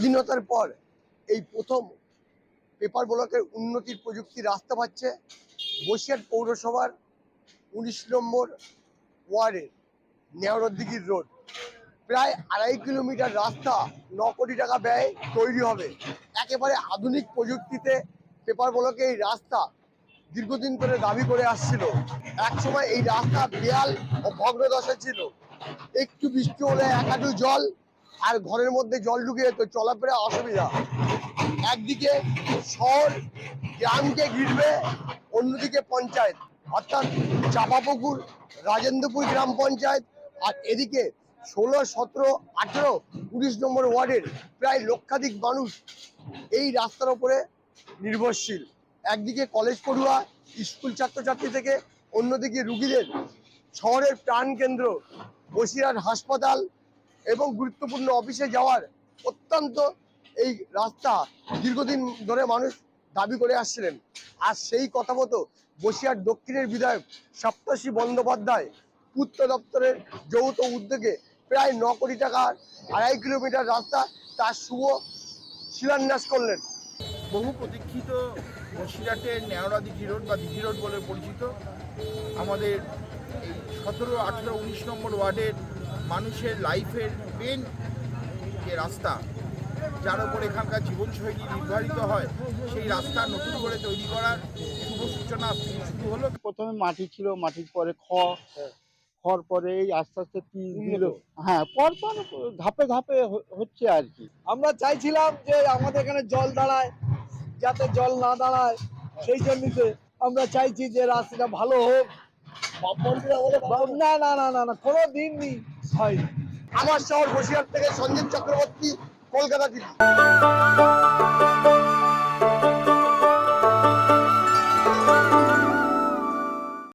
স্বাধীনতার পর এই প্রথম পেপার ব্লকের উন্নতির প্রযুক্তি রাস্তা পাচ্ছে বসিরহাট পৌরসভার উনিশ নম্বর ওয়ার্ডের নেওয়ারদিঘির রোড। প্রায় আড়াই কিলোমিটার রাস্তা ন কোটি টাকা ব্যয় তৈরি হবে। একেবারে আধুনিক প্রযুক্তিতে পেপার ব্লকে এই রাস্তা দীর্ঘদিন ধরে দাবি করে আসছিল। একসময় এই রাস্তা বেয়াল ও ভগ্নদশা ছিল। একটু বৃষ্টি হলে এক জল আর ঘরের মধ্যে জল ঢুকে যেত চলাফেরা অসুবিধা। একদিকে শহর, গ্রামকে ঘিরবে, অন্যদিকে পঞ্চায়েত। অর্থাৎ চাপাপুকুর, রাজেন্দ্রপুর গ্রাম পঞ্চায়েত, আর এদিকে ষোলো, সতেরো, আঠেরো, উনিশ নম্বর ওয়ার্ডের প্রায় লক্ষাধিক মানুষ এই রাস্তার ওপরে নির্ভরশীল। একদিকে কলেজ পড়ুয়া, স্কুল ছাত্রছাত্রী থেকে, অন্যদিকে রুগীদের। শহরের প্রাণকেন্দ্র, বসিরহাট হাসপাতাল এবং গুরুত্বপূর্ণ অফিসে যাওয়ার অত্যন্ত এই রাস্তা দীর্ঘদিন ধরে মানুষ দাবি করে আসছিলেন। আর সেই কথা মতো বসিরহাট দক্ষিণের বিধায়ক সপ্তর্ষি বন্দ্যোপাধ্যায় পূর্ত দপ্তরের যৌথ উদ্যোগে প্রায় ন কোটি টাকার আড়াই কিলোমিটার রাস্তা তার শুভ শিলান্যাস করলেন। বহু প্রতীক্ষিত বসিরহাটের ন্যাওড়া দিঘি রোড বা দিঘি রোড বলে পরিচিত। আমাদের এই সতেরো, আঠেরো, উনিশ নম্বর ওয়ার্ডের মানুষের লাইফের মেন যে রাস্তা যার উপর এখানকার জীবনশৈলী নির্ধারিত হয় সেই রাস্তা নতুন করে তৈরি করার শুভ সূচনা শুরু হলো। প্রথমে মাটি ছিল মাটির পরে খ হ্যাঁ। খড় পরে এই আস্তে আস্তে উন্নত। দিল। হ্যাঁ পর পর ধাপে ধাপে হ- হচ্ছে আর কি। আমরা চাইছিলাম যে আমাদের এখানে জল দাঁড়ায় যাতে জল না দাঁড়ায় সেই জন্যতে আমরা চাইছি যে রাস্তাটা ভালো হোক। না না না না না কোনো দিনই হয়নি। আমার শহর বসিরহাট থেকে সঞ্জীব চক্রবর্তী কলকাতা টিভি